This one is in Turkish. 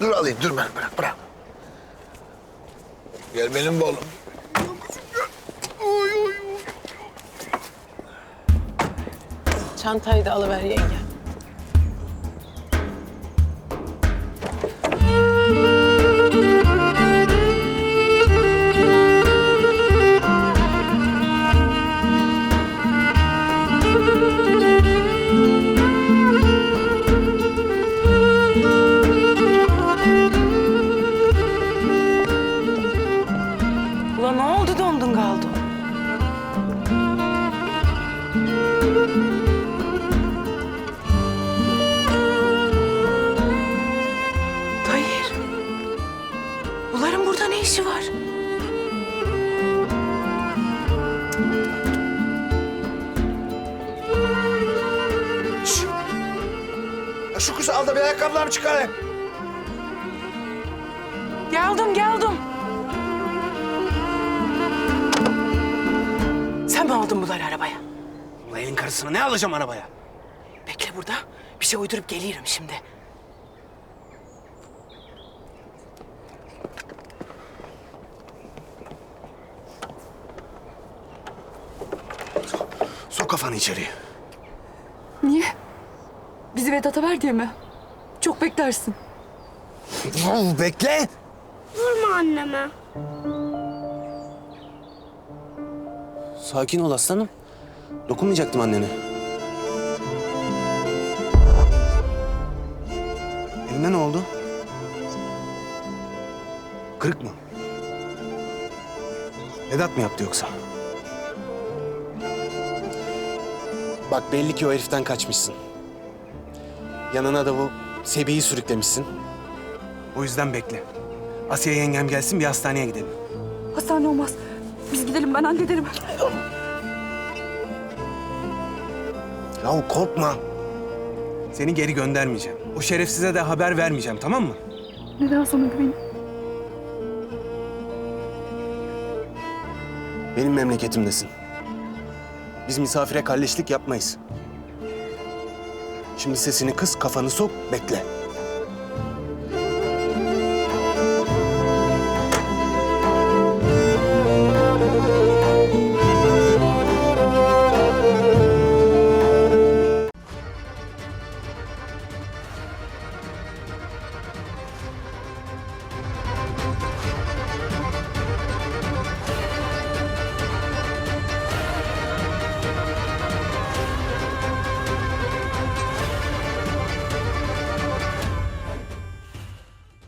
Dur alayım dur ben bırak bırak. Gel benim oğlum. Çantayı da alıver yenge. Şu kızı al da bir ayakkabılarımı çıkarayım. Geldim, geldim. Sen mi aldın bunları arabaya? Ulan elin karısını ne alacağım arabaya? Bekle burada. Bir şey uydurup geliyorum şimdi. Sok kafanı içeriye. Bizi Vedat'a ver diye mi? Çok beklersin. Bekle. Vurma anneme. Sakin ol aslanım. Dokunmayacaktım annene. Eline ne oldu? Kırık mı? Vedat mı yaptı yoksa? Bak belli ki o heriften kaçmışsın. Yanına da bu Sebi'yi sürüklemişsin. O yüzden bekle. Asiye yengem gelsin bir hastaneye gidelim. Hastane olmaz. Biz gidelim ben hallederim. Yahu korkma. Seni geri göndermeyeceğim. O şerefsize de haber vermeyeceğim tamam mı? Neden sana güveneyim? Benim memleketimdesin. Biz misafire kalleşlik yapmayız. Şimdi sesini kıs, kafanı sok, bekle.